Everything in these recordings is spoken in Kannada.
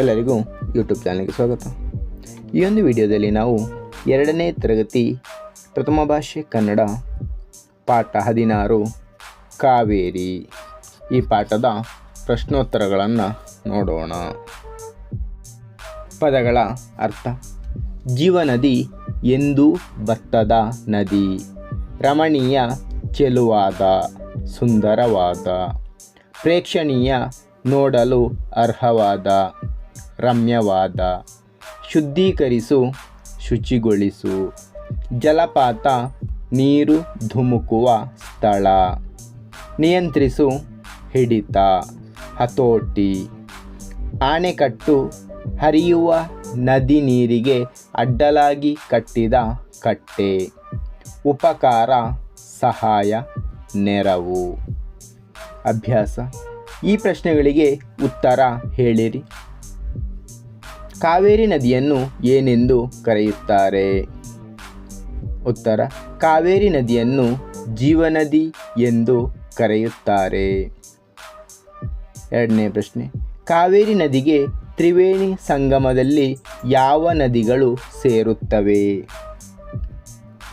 ಎಲ್ಲರಿಗೂ ಯೂಟ್ಯೂಬ್ ಚಾನಲ್ಗೆ ಸ್ವಾಗತ. ಈ ಒಂದು ವಿಡಿಯೋದಲ್ಲಿ ನಾವು ಎರಡನೇ ತರಗತಿ ಪ್ರಥಮ ಭಾಷೆ ಕನ್ನಡ ಪಾಠ ಹದಿನಾರು ಕಾವೇರಿ. ಈ ಪಾಠದ ಪ್ರಶ್ನೋತ್ತರಗಳನ್ನು ನೋಡೋಣ. ಪದಗಳ ಅರ್ಥ ಜೀವನದಿ ಎಂದು ಭತ್ತದ ನದಿ, ರಮಣೀಯ ಚೆಲುವಾದ, ಸುಂದರವಾದ, ಪ್ರೇಕ್ಷಣೀಯ ನೋಡಲು ಅರ್ಹವಾದ. ರಮ್ಯವಾದ, ಶುದ್ಧೀಕರಿಸು, ಶುಚಿಗೊಳಿಸು, ಜಲಪಾತ, ನೀರು ಧುಮುಕುವ ಸ್ಥಳ, ನಿಯಂತ್ರಿಸು, ಹಿಡಿತ, ಹತೋಟಿ, ಆಣೆಕಟ್ಟು, ಹರಿಯುವ ನದಿ ನೀರಿಗೆ ಅಡ್ಡಲಾಗಿ ಕಟ್ಟಿದ ಕಟ್ಟೆ, ಉಪಕಾರ, ಸಹಾಯ, ನೆರವು. ಅಭ್ಯಾಸ. ಈ ಪ್ರಶ್ನೆಗಳಿಗೆ ಉತ್ತರ ಹೇಳಿರಿ. ಕಾವೇರಿ ನದಿಯನ್ನು ಏನೆಂದು ಕರೆಯುತ್ತಾರೆ? ಉತ್ತರ, ಕಾವೇರಿ ನದಿಯನ್ನು ಜೀವನದಿ ಎಂದು ಕರೆಯುತ್ತಾರೆ. ಎರಡನೇ ಪ್ರಶ್ನೆ, ಕಾವೇರಿ ನದಿಗೆ ತ್ರಿವೇಣಿ ಸಂಗಮದಲ್ಲಿ ಯಾವ ನದಿಗಳು ಸೇರುತ್ತವೆ?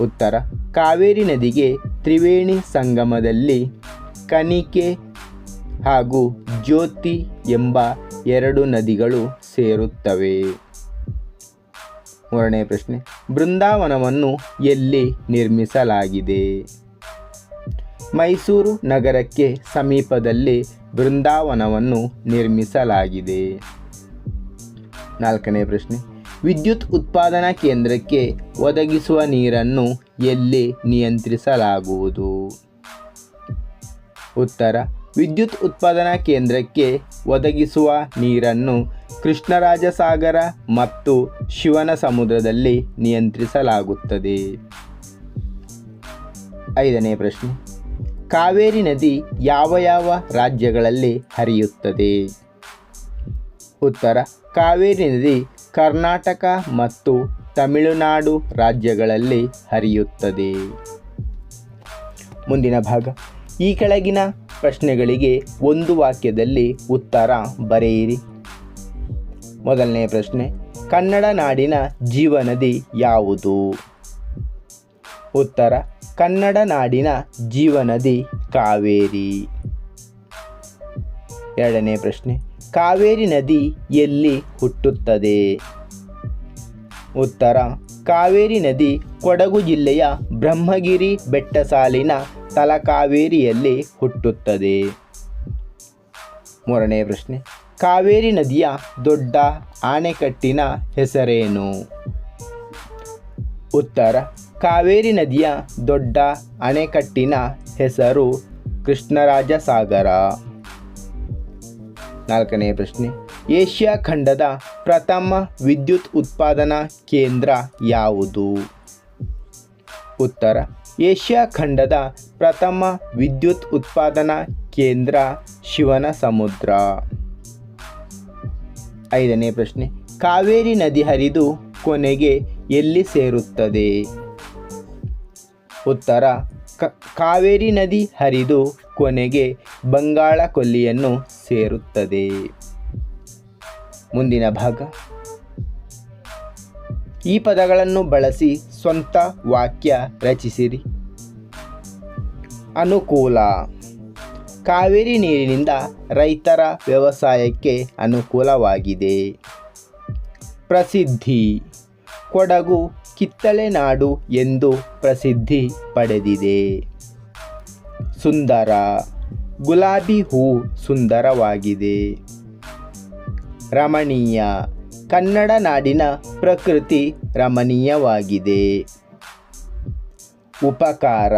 ಉತ್ತರ, ಕಾವೇರಿ ನದಿಗೆ ತ್ರಿವೇಣಿ ಸಂಗಮದಲ್ಲಿ ಕನಿಕೆ ಹಾಗೂ ಜ್ಯೋತಿ ಎಂಬ ಎರಡು ನದಿಗಳು ಸೇರುತ್ತವೆ. ಮೂರನೇ ಪ್ರಶ್ನೆ. ಬೃಂದಾವನವನ್ನು ಎಲ್ಲಿ ನಿರ್ಮಿಸಲಾಗಿದೆ? ಮೈಸೂರು ನಗರಕ್ಕೆ ಸಮೀಪದಲ್ಲಿ ಬೃಂದಾವನವನ್ನು ನಿರ್ಮಿಸಲಾಗಿದೆ. ನಾಲ್ಕನೇ ಪ್ರಶ್ನೆ. ವಿದ್ಯುತ್ ಉತ್ಪಾದನಾ ಕೇಂದ್ರಕ್ಕೆ ಒದಗಿಸುವ ನೀರನ್ನು ಎಲ್ಲಿ ನಿಯಂತ್ರಿಸಲಾಗುವುದು? ಉತ್ತರ ವಿದ್ಯುತ್ ಉತ್ಪಾದನಾ ಕೇಂದ್ರಕ್ಕೆ ಒದಗಿಸುವ ನೀರನ್ನು ಕೃಷ್ಣರಾಜಸಾಗರ ಮತ್ತು ಶಿವನ ಸಮುದ್ರದಲ್ಲಿ ನಿಯಂತ್ರಿಸಲಾಗುತ್ತದೆ. ಐದನೇ ಪ್ರಶ್ನೆ. ಕಾವೇರಿ ನದಿ ಯಾವ ಯಾವ ರಾಜ್ಯಗಳಲ್ಲಿ ಹರಿಯುತ್ತದೆ? ಉತ್ತರ. ಕಾವೇರಿ ನದಿ ಕರ್ನಾಟಕ ಮತ್ತು ತಮಿಳುನಾಡು ರಾಜ್ಯಗಳಲ್ಲಿ ಹರಿಯುತ್ತದೆ. ಮುಂದಿನ ಭಾಗ. ಈ ಕೆಳಗಿನ ಪ್ರಶ್ನೆಗಳಿಗೆ ಒಂದು ವಾಕ್ಯದಲ್ಲಿ ಉತ್ತರ ಬರೆಯಿರಿ. ಮೊದಲನೇ ಪ್ರಶ್ನೆ, ಕನ್ನಡ ನಾಡಿನ ಜೀವನದಿ ಯಾವುದು? ಉತ್ತರ, ಕನ್ನಡ ನಾಡಿನ ಜೀವನದಿ ಕಾವೇರಿ. ಎರಡನೇ ಪ್ರಶ್ನೆ, ಕಾವೇರಿ ನದಿ ಎಲ್ಲಿ ಹುಟ್ಟುತ್ತದೆ? ಉತ್ತರ, ಕಾವೇರಿ ನದಿ ಕೊಡಗು ಜಿಲ್ಲೆಯ ಬ್ರಹ್ಮಗಿರಿ ಬೆಟ್ಟ ಸಾಲಿನ ತಲಕಾವೇರಿಯಲ್ಲಿ ಹುಟ್ಟುತ್ತದೆ. ಮೂರನೇ ಪ್ರಶ್ನೆ, ಕಾವೇರಿ ನದಿಯ ದೊಡ್ಡ ಆಣೆಕಟ್ಟಿನ ಹೆಸರೇನು? ಉತ್ತರ, ಕಾವೇರಿ ನದಿಯ ದೊಡ್ಡ ಅಣೆಕಟ್ಟಿನ ಹೆಸರು ಕೃಷ್ಣರಾಜ ಸಾಗರ ನಾಲ್ಕನೇ ಪ್ರಶ್ನೆ, ಏಷ್ಯಾ ಖಂಡದ ಪ್ರಥಮ ವಿದ್ಯುತ್ ಉತ್ಪಾದನಾ ಕೇಂದ್ರ ಯಾವುದು? ಉತ್ತರ ಏಷ್ಯಾ ಖಂಡದ ಪ್ರಥಮ ವಿದ್ಯುತ್ ಉತ್ಪಾದನಾ ಕೇಂದ್ರ ಶಿವನ ಸಮುದ್ರ ಐದನೇ ಪ್ರಶ್ನೆ. ಕಾವೇರಿ ನದಿ ಹರಿದು ಕೊನೆಗೆ ಎಲ್ಲಿ ಸೇರುತ್ತದೆ? ಉತ್ತರ. ಕಾವೇರಿ ನದಿ ಹರಿದು ಕೊನೆಗೆ ಬಂಗಾಳ ಕೊಲ್ಲಿಯನ್ನು ಸೇರುತ್ತದೆ. ಮುಂದಿನ ಭಾಗ. ಈ ಪದಗಳನ್ನು ಬಳಸಿ ಸ್ವಂತ ವಾಕ್ಯ ರಚಿಸಿರಿ. ಅನುಕೂಲ. ಕಾವೇರಿ ನೀರಿನಿಂದ ರೈತರ ವ್ಯವಸಾಯಕ್ಕೆ ಅನುಕೂಲವಾಗಿದೆ. ಪ್ರಸಿದ್ಧಿ. ಕೊಡಗು ಕಿತ್ತಳೆ ನಾಡು ಎಂದು ಪ್ರಸಿದ್ಧಿ ಪಡೆದಿದೆ. ಸುಂದರ. ಗುಲಾಬಿ ಹೂ ಸುಂದರವಾಗಿದೆ. ರಮಣೀಯ. ಕನ್ನಡ ನಾಡಿನ ಪ್ರಕೃತಿ ರಮಣೀಯವಾಗಿದೆ. ಉಪಕಾರ.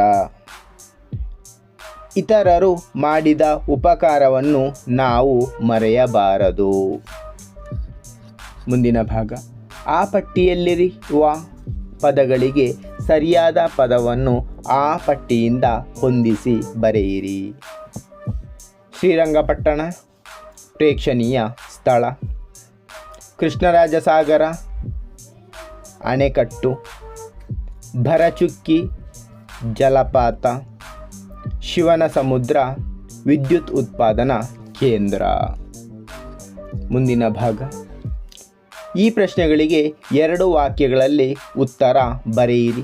ಇತರರು ಮಾಡಿದ ಉಪಕಾರವನ್ನು ನಾವು ಮರೆಯಬಾರದು. ಮುಂದಿನ ಭಾಗ. ಆ ಪಟ್ಟಿಯಲ್ಲಿರುವ ಪದಗಳಿಗೆ ಸರಿಯಾದ ಪದವನ್ನು ಆ ಪಟ್ಟಿಯಿಂದ ಹೊಂದಿಸಿ ಬರೆಯಿರಿ. ಶ್ರೀರಂಗಪಟ್ಟಣ, ಪ್ರೇಕ್ಷಣೀಯ ಸ್ಥಳ. ಕೃಷ್ಣರಾಜಸಾಗರ ಅಣೆಕಟ್ಟು ಭರಚುಕ್ಕಿ, ಜಲಪಾತ ಶಿವನ ಸಮುದ್ರ ವಿದ್ಯುತ್ ಉತ್ಪಾದನಾ ಕೇಂದ್ರ. ಮುಂದಿನ ಭಾಗ. ಈ ಪ್ರಶ್ನೆಗಳಿಗೆ ಎರಡು ವಾಕ್ಯಗಳಲ್ಲಿ ಉತ್ತರ ಬರೆಯಿರಿ.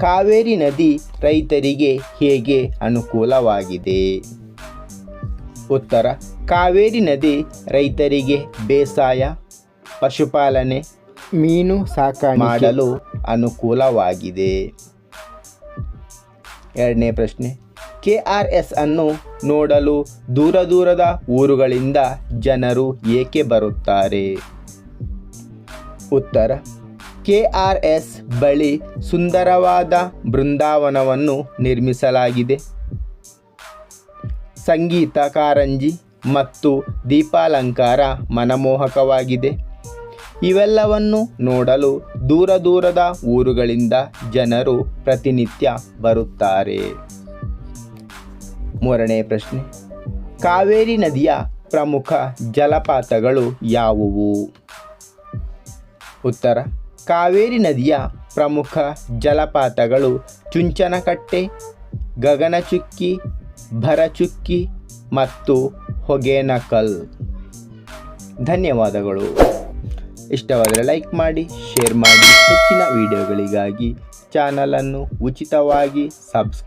ಕಾವೇರಿ ನದಿ ರೈತರಿಗೆ ಹೇಗೆ ಅನುಕೂಲವಾಗಿದೆ? ಉತ್ತರ. ಕಾವೇರಿ ನದಿ ರೈತರಿಗೆ ಬೇಸಾಯ ಪಶುಪಾಲನೆ ಮೀನು ಸಾಕಾಣಿಕೆ ಮಾಡಲು ಅನುಕೂಲವಾಗಿದೆ. ಎರಡನೇ ಪ್ರಶ್ನೆ. ಕೆ ಆರ್ ಎಸ್ ಅನ್ನು ನೋಡಲು ದೂರ ದೂರದ ಊರುಗಳಿಂದ ಜನರು ಏಕೆ ಬರುತ್ತಾರೆ? ಉತ್ತರ. ಕೆ ಆರ್ ಎಸ್ ಬಳಿ ಸುಂದರವಾದ ಬೃಂದಾವನವನ್ನು ನಿರ್ಮಿಸಲಾಗಿದೆ. ಸಂಗೀತ ಕಾರಂಜಿ ಮತ್ತು ದೀಪಾಲಂಕಾರ ಮನಮೋಹಕವಾಗಿದೆ. ಇವೆಲ್ಲವನ್ನು ನೋಡಲು ದೂರ ದೂರದ ಊರುಗಳಿಂದ ಜನರು ಪ್ರತಿನಿತ್ಯ ಬರುತ್ತಾರೆ. ಮೂರನೇ ಪ್ರಶ್ನೆ. ಕಾವೇರಿ ನದಿಯ ಪ್ರಮುಖ ಜಲಪಾತಗಳು ಯಾವುವು? ಉತ್ತರ. ಕಾವೇರಿ ನದಿಯ ಪ್ರಮುಖ ಜಲಪಾತಗಳು ಚುಂಚನಕಟ್ಟೆ, ಗಗನಚುಕ್ಕಿ ಭರಚುಕ್ಕಿ ಮತ್ತು ಹೊಗೇನಕಲ್. ಧನ್ಯವಾದಗಳು. ಇಷ್ಟವಾದರೆ ಲೈಕ್ ಮಾಡಿ ಶೇರ್ ಮಾಡಿ. ಹೆಚ್ಚಿನ ವಿಡಿಯೋಗಳಿಗಾಗಿ ಚಾನಲನ್ನು ಉಚಿತವಾಗಿ ಸಬ್ಸ್